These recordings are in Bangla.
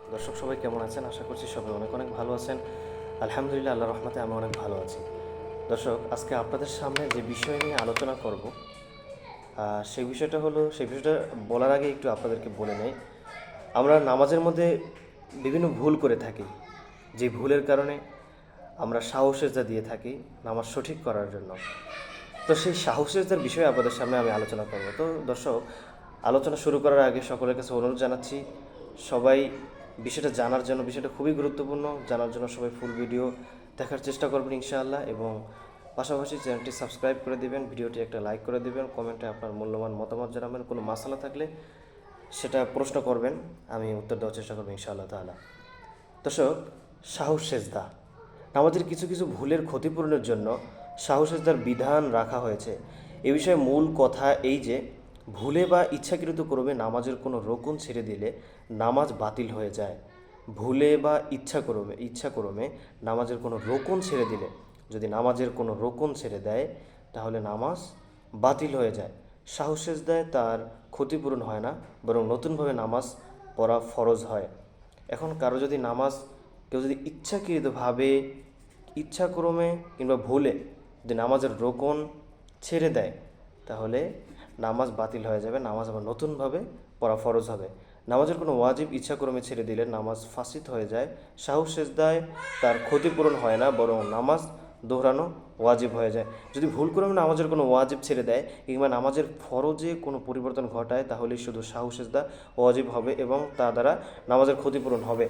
দর্শক, সবাই কেমন আছেন? আশা করছি সবাই অনেক অনেক ভালো আছেন। আলহামদুলিল্লাহ আল্লাহ রহমতে আমি অনেক ভালো আছি। দর্শক, আজকে আপনাদের সামনে যে বিষয় নিয়ে আলোচনা করব সেই বিষয়টা হলো, সেই বিষয়টা বলার আগে একটু আপনাদেরকে বলে নেই। আমরা নামাজের মধ্যে বিভিন্ন ভুল করে থাকি। যে ভুলের কারণে আমরা সাহসেজা দিয়ে থাকি নামাজ সঠিক করার জন্য। তো সেই সাহসেজদার বিষয়ে আপনাদের সামনে আমি আলোচনা করব। তো দর্শক, আলোচনা শুরু করার আগে সকলের কাছে অনুরোধ জানাচ্ছি, সবাই বিষয়টা জানার জন্য, বিষয়টা খুবই গুরুত্বপূর্ণ। জানার জন্য সবাই ফুল ভিডিও দেখার চেষ্টা করবেন ইনশাআল্লাহ এবং পাশাপাশি চ্যানেলটি সাবস্ক্রাইব করে দিবেন, ভিডিওটি একটা লাইক করে দিবেন কমেন্টে আপনার মূল্যবান মতামত জানাবেন, কোনো মাসালা থাকলে সেটা প্রশ্ন করবেন, আমি উত্তর দেওয়ার চেষ্টা করব ইনশাআল্লাহ তাআলা। দর্শক, সাহস সেজদা। নামাজের কিছু কিছু ভুলের ক্ষতিপূরণের জন্য সাহস সেজদার বিধান রাখা হয়েছে। এ বিষয়ে মূল কথা এই যে ভুলে বা ইচ্ছাকৃত করবে নামাজের কোনো রোকন ছেড়ে দিলে নামাজ বাতিল হয়ে যায়। ভুলে বা ইচ্ছা করবে ইচ্ছা করবে নামাজের কোনো রোকন ছেড়ে দিলে, যদি নামাজের কোনো রোকন ছেড়ে দেয়, তাহলে নামাজ বাতিল হয়ে যায়। সাহস দেয় তার ক্ষতিপূরণ হয় না, বরং নতুনভাবে নামাজ পড়া ফরজ হয়। এখন কারও যদি নামাজ, কেউ যদি ইচ্ছাকৃতভাবে, ইচ্ছাক্রমে কিংবা ভুলে যদি নামাজের রোকন ছেড়ে দেয়, তাহলে নামাজ বাতিল হয়ে যাবে, নামাজ আবার নতুনভাবে পড়া ফরজ হবে। নামাজের কোনো ওয়াজিব ইচ্ছাক্রমে ছেড়ে দিলে নামাজ ফাসিদ হয়ে যায়। সাহস সেজদায় তার ক্ষতিপূরণ হয় না, বরং নামাজ দোহরানো ওয়াজিব হয়ে যায়। যদি ভুল করে নামাজের কোনো ওয়াজিব ছেড়ে দেয় কিংবা নামাজের ফরজে কোনো পরিবর্তন ঘটায় তাহলে শুধু সাহস সেজদা ওয়াজিব হবে এবং তা দ্বারা নামাজের ক্ষতিপূরণ হবে।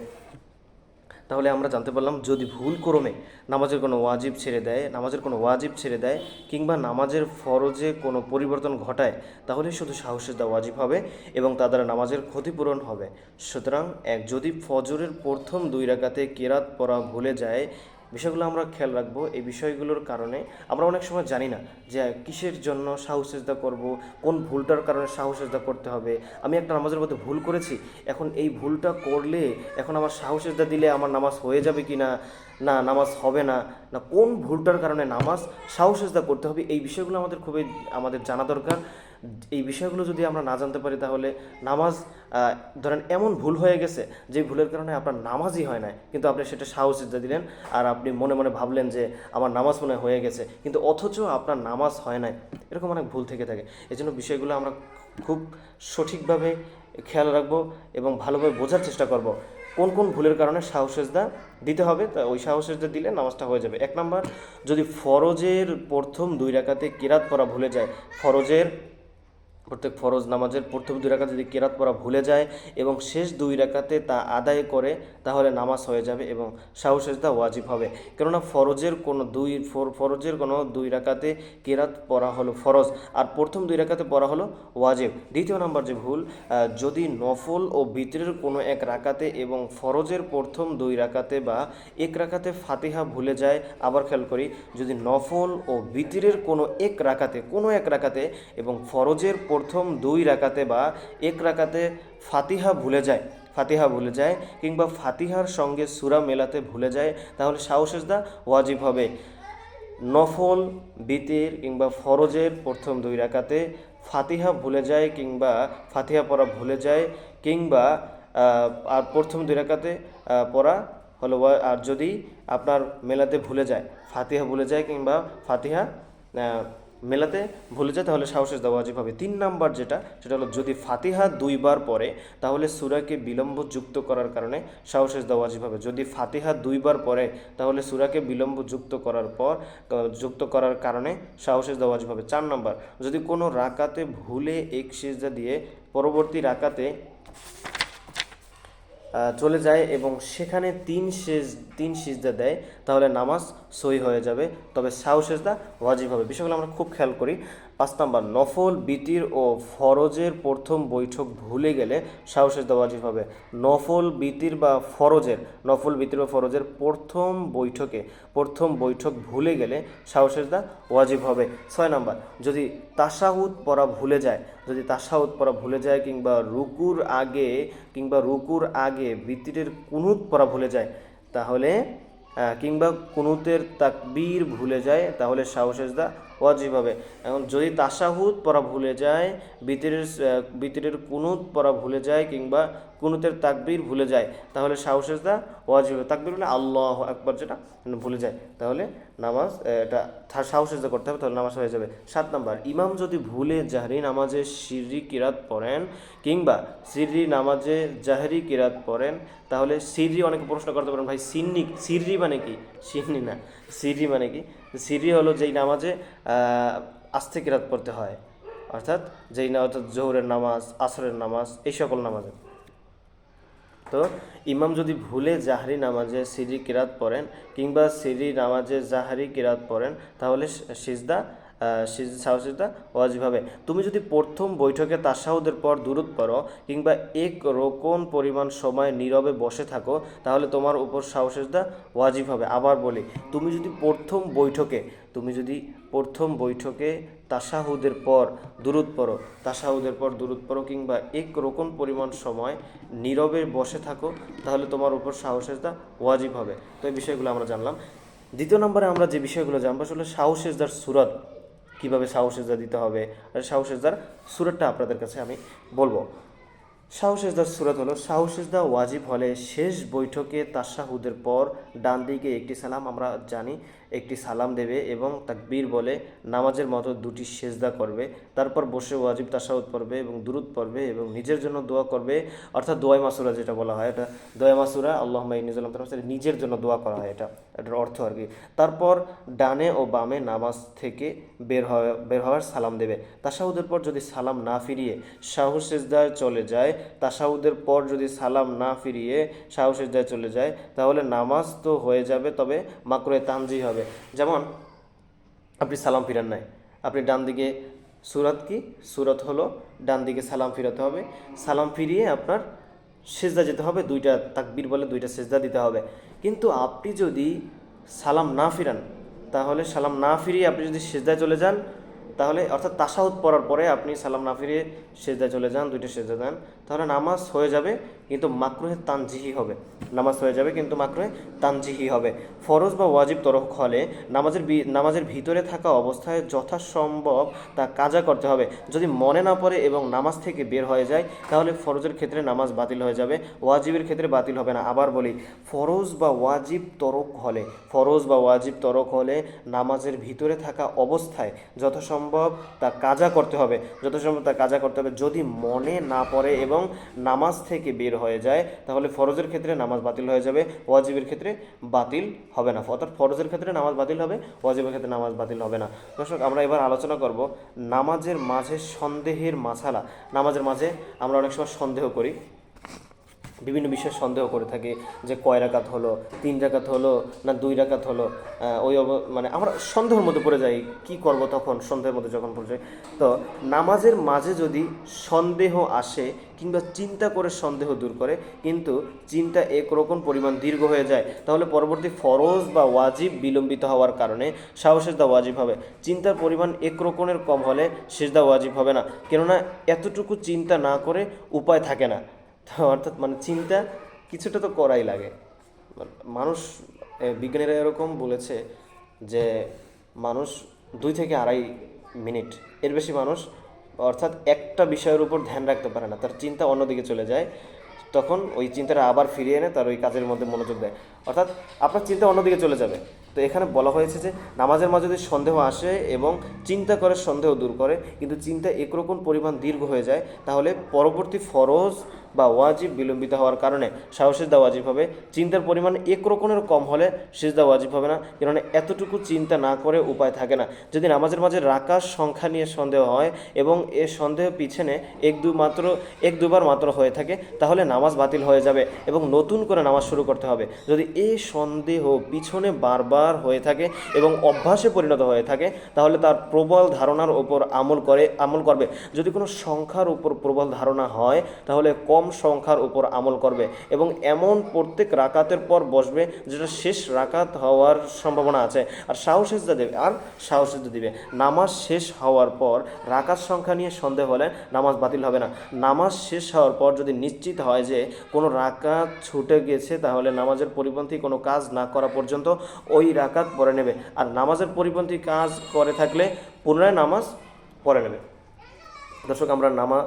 তাহলে আমরা জানতে পারলাম, যদি ভুল ক্রমে নামাজের কোনো ওয়াজিব ছেড়ে দেয়, নামাজের কোনো ওয়াজিব ছেড়ে দেয়, কিংবা নামাজের ফরজে কোনো পরিবর্তন ঘটায়, তাহলে শুধু দেওয়া ওয়াজিব হবে এবং তা দ্বারা নামাজের ক্ষতিপূরণ হবে। সুতরাং, এক যদি ফজরের প্রথম দুই রাকাতে কেরাত পড়া ভুলে যায় বিষয়গুলো আমরা খেয়াল রাখব, এই বিষয়গুলোর কারণে আমরা অনেক সময় জানি না যে কিসের জন্য সাহসেজদা করব, কোন ভুলটার কারণে সাহসেজদা করতে হবে। আমি একটা নামাজের মধ্যে ভুল করেছি, এখন এই ভুলটা করলে এখন আমার সাহসেজদা দিলে আমার নামাজ হয়ে যাবে কি না না নামাজ হবে না না কোন ভুলটার কারণে নামাজ সাহসেজদা করতে হবে, এই বিষয়গুলো আমাদের খুবই, আমাদের জানা দরকার। এই বিষয়গুলো যদি আমরা না জানতে পারি তাহলে নামাজ ধরেন এমন ভুল হয়ে গেছে যে ভুলের কারণে আপনার নামাজই হয় না কিন্তু আপনি সেটা সাহসিদ্ধা দিলেন আর আপনি মনে মনে ভাবলেন যে আমার নামাজ মনে হয় গেছে, কিন্তু অথচ আপনার নামাজ হয় নাই। এরকম অনেক ভুল থেকে থাকে। এই জন্য বিষয়গুলো আমরা খুব সঠিকভাবে খেয়াল রাখব এবং ভালোভাবে বোঝার চেষ্টা করব। কোন কোন ভুলের কারণে সাহসেজদা দিতে হবে, তা ওই সাহসেজদা দিলে নামাজটা হয়ে যাবে। এক নাম্বার, যদি ফরজের প্রথম দুই রাকাতে কিরাত পড়া ভুলে যায়, ফরজের প্রত্যেক ফরজ নামাজের প্রথম দুই রাকাতে যদি কেরাত পড়া ভুলে যায় এবং শেষ দুই রাকাতে তা আদায় করে, তাহলে নামাজ হয়ে যাবে এবং সাহসেজদা ওয়াজিব হবে। কেননা ফরজের কোনো দুই, ফর- ফরজের কোনো দুই রাকাতে কেরাত পড়া হলো ফরজ, আর প্রথম দুই রাকাতে পড়া হলো ওয়াজিব। দ্বিতীয় নাম্বার যে ভুল যদি নফল ও বিতরের কোনো এক রাকাতে এবং ফরজের প্রথম দুই রাকাতে বা এক রাকাতে ফাতিহা ভুলে যায়, আবার খেয়াল করি, যদি নফল ও বিতিরের কোনো এক রাকাতে, কোনো এক রাকাতে এবং ফরজের প্রথম দুই রাকাতে বা এক রাকাতে ফাতিহা ভুলে যায়, ফাতিহা ভুলে যায় কিংবা ফাতিহার সঙ্গে সুরা মেলাতে ভুলে যায়, তাহলে সাহসেজদা ওয়াজিব হবে। নফল, বিতির কিংবা ফরজের প্রথম দুই রাকাতে ফাতিহা ভুলে যায় কিংবা ফাতিহা পড়া ভুলে যায় কিংবা আর প্রথম দুই রাকাতে পড়া হলো আর যদি আপনার মেলাতে ভুলে যায়, ফাতিহা ভুলে যায় কিংবা ফাতিহা মেলাতে ভুলে যায়, তাহলে সাহসের দেওয়া ওয়াজিব হবে তিন নাম্বার যেটা, সেটা হলো যদি ফাতিহা দুইবার পরে তাহলে সুরাকে বিলম্ব যুক্ত করার কারণে সাহসের দেওয়া ওয়াজিব হবে যদি ফাতিহা দুইবার পরে তাহলে সুরাকে বিলম্ব যুক্ত করার পর যুক্ত করার কারণে সাহসের দেওয়া ওয়াজিব হবে চার নাম্বার, যদি কোনো রাকাতে ভুলে এক সিজদা দিয়ে পরবর্তী রাকাতে চলে যায় এবং সেখানে তিন শেষ, তিন সিজদা দেয়, তাহলে নামাজ সই হয়ে যাবে, তবে সাউ সেজদা ওয়াজিব হবে। বিষয়গুলো আমরা খুব খেয়াল করি। পাঁচ নাম্বার, নফল, বিতির ও ফরজের প্রথম বৈঠক ভুলে গেলে সাউ সেজদা ওয়াজিব হবে। নফল, বিতির বা ফরজের, নফল, বিতির বা ফরজের প্রথম বৈঠকে, প্রথম বৈঠক ভুলে গেলে সাউ সেজদা ওয়াজিব হবে। ছয় নাম্বার, যদি তাসাহুদ পড়া ভুলে যায় যদি তাসাউদ পড়া ভুলে যায় কিংবা রুকুর আগে কিংবা রুকুর আগে বিতিরের কুনুত পড়া ভুলে যায়, তাহলে কিংবা কুনুতের তাকবীর ভুলে যায়, তাহলে সাহসেজদা ওয়াজিব হবে এখন যদি তাসাহুদ পড়া ভুলে যায়, বিতিরের বিতিরের কুনুত পড়া ভুলে যায় কিংবা কুনুতের তাকবির ভুলে যায়, তাহলে সাহসেজদা ওয়াজিব হবে তাকবীর মানে আল্লাহ একবার যেটা ভুলে যায়। তাহলে নামাজ এটা সাহসেজদা করতে হবে, তাহলে নামাজ হয়ে যাবে। সাত নাম্বার, ইমাম যদি ভুলে জাহরি নামাজে সিররি কিরাত পড়েন কিংবা সিররি নামাজে জাহরি কিরাত পড়েন, তাহলে সিররি অনেকে প্রশ্ন করতে পারেন, ভাই, সিন্নি সিররি মানে কি? সিন্নি না। সিররি মানে কি? সিরি হলো যেই নামাজে আস্তিকিরাত আস্তে কিরাত পড়তে হয়। অর্থাৎ যেই না, অর্থাৎ জোহরের নামাজ, আসরের নামাজ, এই সকল নামাজে তো ইমাম যদি ভুলে জাহারি নামাজে সিরি কিরাত পড়েন কিংবা সিরি নামাজে জাহারি কিরাত পড়েন, তাহলে সিজদা সাহসিজদা ওয়াজিব হবে তুমি যদি প্রথম বৈঠকে তাসাহুদের পর দূরত পড়ো কিংবা এক রোকন পরিমাণ সময় নীরবে বসে থাকো, তাহলে তোমার উপর সাহসিজদা ওয়াজিব হবে আবার বলি, তুমি যদি প্রথম বৈঠকে, তুমি যদি প্রথম বৈঠকে তাসাহুদের পর দূরত পড়ো তাসাহুদের পর দূরত পড়ো কিংবা এক রকম পরিমাণ সময় নীরবে বসে থাকো, তাহলে তোমার উপর সাহসেজদা ওয়াজিব হবে তো এই বিষয়গুলো আমরা জানলাম। দ্বিতীয় নম্বরে আমরা যে বিষয়গুলো জানব আসলে সাহসেজদার সুরত। কীভাবে সাহসেজা দিতে হবে? আর সাহসেজার সুরতটা আপনাদের কাছে আমি বলব। শাহসেজদার সুরত হলো শাহসেজদা ওয়াজিব হলে শেষ বৈঠকে তাসাহুদের পর ডান দিকে একটি সালাম আমরা জানি একটি সালাম দেবে এবং তাকবীর বলে নামাজের মতো দুটি সেজদা করবে। তারপর বসে ওয়াজিব তাসাউদ পড়বে এবং দুরুদ পড়বে এবং নিজের জন্য দোয়া করবে। অর্থাৎ দোয়াই মাসুরা যেটা বলা হয়, এটা দোয়া মাসুরা আল্লাহ নিজুল্লাম নিজের জন্য দোয়া করা হয় এটা। এটার অর্থ আর কি। তারপর ডানে ও বামে নামাজ থেকে বের হওয়া, বের হওয়ার সালাম দেবে। তাসাহুদের পর যদি সালাম না ফিরিয়ে শাহু সেজদায় চলে যায় তাসাউদের পর যদি সালাম না ফিরিয়ে শাহুসেজদায় চলে যায়, তাহলে নামাজ তো হয়ে যাবে, তবে মাকড়ে তানজি হবে। যেমন, আপনি সালাম ফিরান নাই। আপনি ডান দিকে সুরাত কি? সুরত হলো ডান দিকে সালাম ফিরাতে হবে। সালাম ফিরিয়ে আপনার সেজদা যেতে হবে। দুইটা তাকবির বলে দুইটা সেজদা দিতে হবে। কিন্তু আপনি যদি সালাম না ফিরান, তাহলে সালাম না ফিরিয়ে আপনি যদি সেজদায় চলে যান, তাহলে অর্থাৎ তাসাহুদ পড়ার পরে আপনি সালাম না ফিরিয়ে সেজদায় চলে যান, দুইটা সেজদা দেন, তাহলে নামাজ হয়ে যাবে। কিন্তু মাকরুহে তানজিহি হবে। নামাজ হয়ে যাবে কিন্তু মাকরুহে তানজিহি হবে। ফরজ বা ওয়াজিব তরফ হলে নামাজের নামাজের ভিতরে থাকা অবস্থায় যথাসম্ভব তা কাজা করতে হবে। যদি মনে না পড়ে এবং নামাজ থেকে বের হয়ে যায়, তাহলে ফরজের ক্ষেত্রে নামাজ বাতিল হয়ে যাবে। ওয়াজিবের ক্ষেত্রে বাতিল হবে না। আবার বলি, ফরজ বা ওয়াজিব তরক হলে, ফরজ বা ওয়াজিব তরক হলে নামাজের ভিতরে থাকা অবস্থায় যথাসম্ভব তা কাজা করতে হবে। যথাসম্ভব তা কাজা করতে হবে। যদি মনে না পড়ে এবং নামাজ থেকে বের হয়ে যায়, তাহলে ফরজের ক্ষেত্রে নামাজ বাতিল হয়ে যাবে, ওয়াজিবের ক্ষেত্রে বাতিল হবে না। অর্থাৎ ফরজের ক্ষেত্রে নামাজ বাতিল হবে, ওয়াজিবের ক্ষেত্রে নামাজ বাতিল হবে না। দর্শক, আমরা এবার আলোচনা করব নামাজের মাঝে সন্দেহের মাছালা নামাজের মাঝে আমরা অনেক সময় সন্দেহ করি। বিভিন্ন বিষয়ে সন্দেহ করে থাকি যে কয় রাকাত হলো, তিন রাকাত হলো না দুই রাকাত হলো। ওই মানে আমরা সন্দেহের মধ্যে পড়ে যাই, কি করব তখন সন্দেহের মধ্যে যখন পড়ে যাই। তো নামাজের মাঝে যদি সন্দেহ আসে কিংবা চিন্তা করে সন্দেহ দূর করে, কিন্তু চিন্তা একরকম পরিমাণ দীর্ঘ হয়ে যায়, তাহলে পরবর্তী ফরজ বা ওয়াজিব বিলম্বিত হওয়ার কারণে সাহসেজদা ওয়াজিব হবে। চিন্তার পরিমাণ একরকমের কম হলে সেজদা ওয়াজিব হবে না। কেননা এতটুকু চিন্তা না করে উপায় থাকে না। অর্থাৎ মানে চিন্তা কিছুটা তো করাই লাগে। মানুষ বিজ্ঞানীরা এরকম বলেছে যে মানুষ দুই থেকে আড়াই মিনিট, এর বেশি মানুষ অর্থাৎ একটা বিষয়ের উপর ধ্যান রাখতে পারে না। তার চিন্তা অন্যদিকে চলে যায়, তখন ওই চিন্তাটা আবার ফিরিয়ে এনে তার ওই কাজের মধ্যে মনোযোগ দেয়। অর্থাৎ আপনার চিন্তা অন্যদিকে চলে যাবে। তো এখানে বলা হয়েছে যে নামাজের মাঝে যদি সন্দেহ আসে এবং চিন্তা করে, সন্দেহ দূর করে, কিন্তু চিন্তা একরকম পরিমাণ দীর্ঘ হয়ে যায়, তাহলে পরবর্তী ফরজ বা ওয়াজিব বিলম্বিত হওয়ার কারণে সাহসেজদা ওয়াজিব হবে। চিন্তার পরিমাণ এক রকমের কম হলে সেজদা ওয়াজিব হবে না, কেননা এতটুকু চিন্তা না করে উপায় থাকে না। যদি নামাজের মাঝে রাকার সংখ্যা নিয়ে সন্দেহ হয় এবং এ সন্দেহ পিছনে এক দু মাত্র, এক দুবার মাত্র হয়ে থাকে, তাহলে নামাজ বাতিল হয়ে যাবে এবং নতুন করে নামাজ শুরু করতে হবে। যদি এই সন্দেহ পিছনে বারবার হয়ে থাকে এবং অভ্যাসে পরিণত হয়ে থাকে, তাহলে তার প্রবল ধারণার ওপর আমল করে, আমল করবে। যদি কোনো সংখ্যার উপর প্রবল ধারণা হয়, তাহলে কম সংখ্যার উপর আমল করবে এবং এমন প্রত্যেক রাকাতের পর বসবে যেটা শেষ রাকাত হওয়ার সম্ভাবনা আছে। আর সাহসেজদা দেবে, আর সাহসেজদা দিবে। নামাজ শেষ হওয়ার পর রাকাত সংখ্যা নিয়ে সন্দেহ হলে নামাজ বাতিল হবে না। নামাজ শেষ হওয়ার পর যদি নিশ্চিত হয় যে কোনো রাকাত ছুটে গেছে, তাহলে নামাজের পরিপন্থী কোনো কাজ না করা পর্যন্ত ওই রাকাত পরে নেবে। আর নামাজের পরিপন্থী কাজ করে থাকলে পুনরায় নামাজ পরে নেবে। দর্শক, আমরা নামা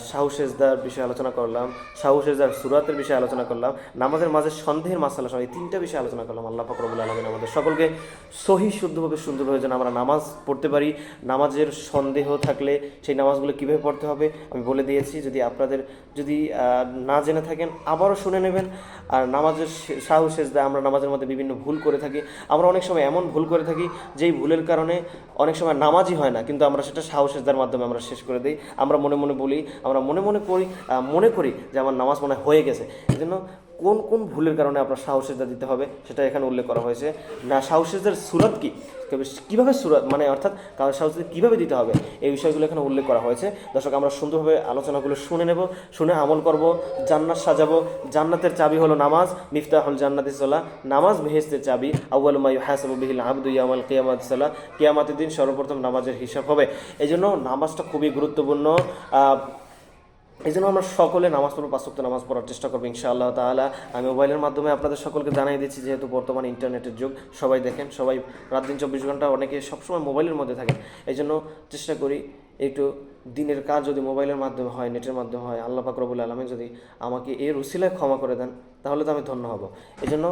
শাহু সেজদার বিষয়ে আলোচনা করলাম শাহু সেজদার সুরাতের বিষয়ে আলোচনা করলাম, নামাজের মাঝে সন্দেহের মাসালা এই তিনটা বিষয়ে আলোচনা করলাম। আল্লাহ ফকরবুল আলমিন আমাদের সকলকে সহি, শুদ্ধভাবে সুন্দরভাবে যেন আমরা নামাজ পড়তে পারি। নামাজের সন্দেহ থাকলে সেই নামাজগুলো কীভাবে পড়তে হবে আমি বলে দিয়েছি। যদি আপনাদের, যদি না জেনে থাকেন, আবারও শুনে নেবেন। আর নামাজের শে- শাহু সেজদা আমরা নামাজের মধ্যে বিভিন্ন ভুল করে থাকি। আমরা অনেক সময় এমন ভুল করে থাকি, যেই ভুলের কারণে অনেক সময় নামাজই হয় না, কিন্তু আমরা সেটা শাহু সেজদার মাধ্যমে আমরা শেষ করে দিই। আমরা মনে মনে বলি আমরা মনে মনে করি মনে করি যে আমার নামাজ মনে হয়ে গেছে। এই জন্য কোন কোন ভুলের কারণে আপনার সাহসেজা দিতে হবে, সেটা এখানে উল্লেখ করা হয়েছে। না সাহসেজের সুরত কি? কীভাবে সুরত মানে অর্থাৎ কারণ সাহসেজ কীভাবে দিতে হবে, এই বিষয়গুলো এখানে উল্লেখ করা হয়েছে। দর্শক, আমরা সুন্দরভাবে আলোচনাগুলো শুনে নেব, শুনে আমল করব, জান্নাত সাজাবো। জান্নাতের চাবি হলো নামাজ, মিফতাহুল জান্নাতি সাল্লাহ নামাজ বেহেস্তের চাবি, আউয়াল মায়ু হাসাবু বিহিল আবদু ইয়ামাল কিয়ামাত কিয়ামাতের দিন সর্বপ্রথম নামাজের হিসাব হবে। এই জন্য নামাজটা খুবই গুরুত্বপূর্ণ। এই জন্য আমরা সকলে নামাজ পড়ব, পাঁচ নামাজ পড়ার চেষ্টা করব ইনশাআল্লাহ তাআলা। আমি মোবাইলের মাধ্যমে আপনাদের সকলকে জানিয়ে দিচ্ছি, যেহেতু বর্তমান ইন্টারনেটের যুগ, সবাই দেখেন, সবাই রাত দিন চব্বিশ ঘণ্টা অনেকে সবসময় মোবাইলের মধ্যে থাকেন। এই জন্য চেষ্টা করি একটু দিনের কাজ যদি মোবাইলের মাধ্যমে হয়, নেটের মাধ্যমে হয়, আল্লাহ পাক রবুল আলমী যদি আমাকে এর উসিলায় ক্ষমা করে দেন, তাহলে তো আমি ধন্য হব। এই জন্য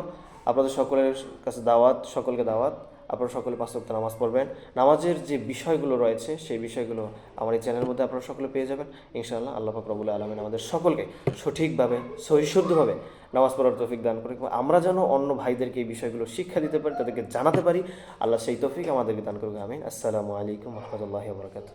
আপনাদের সকলের কাছে দাওয়াত, সকলকে দাওয়াত। আপনারা সকলে পাঁচ নামাজ পড়বেন। নামাজের যে বিষয়গুলো রয়েছে, সেই বিষয়গুলো আমার এই চ্যানেলের মধ্যে আপনারা সকলে পেয়ে যাবেন। ইনশাআল্লাহ আল্লাহ পাক রবুল আলমিন আমাদের সকলকে সঠিকভাবে, সহিশুদ্ধভাবে নামাজ পড়ার তৌফিক দান করে আমরা যেন অন্য ভাইদেরকে এই বিষয়গুলো শিক্ষা দিতে পারি, তাদেরকে জানাতে পারি, আল্লাহ সেই তৌফিক আমাদেরকে দান করবে আমিন। আসসালামু আলাইকুম রহমতুল্লাহ বরকাত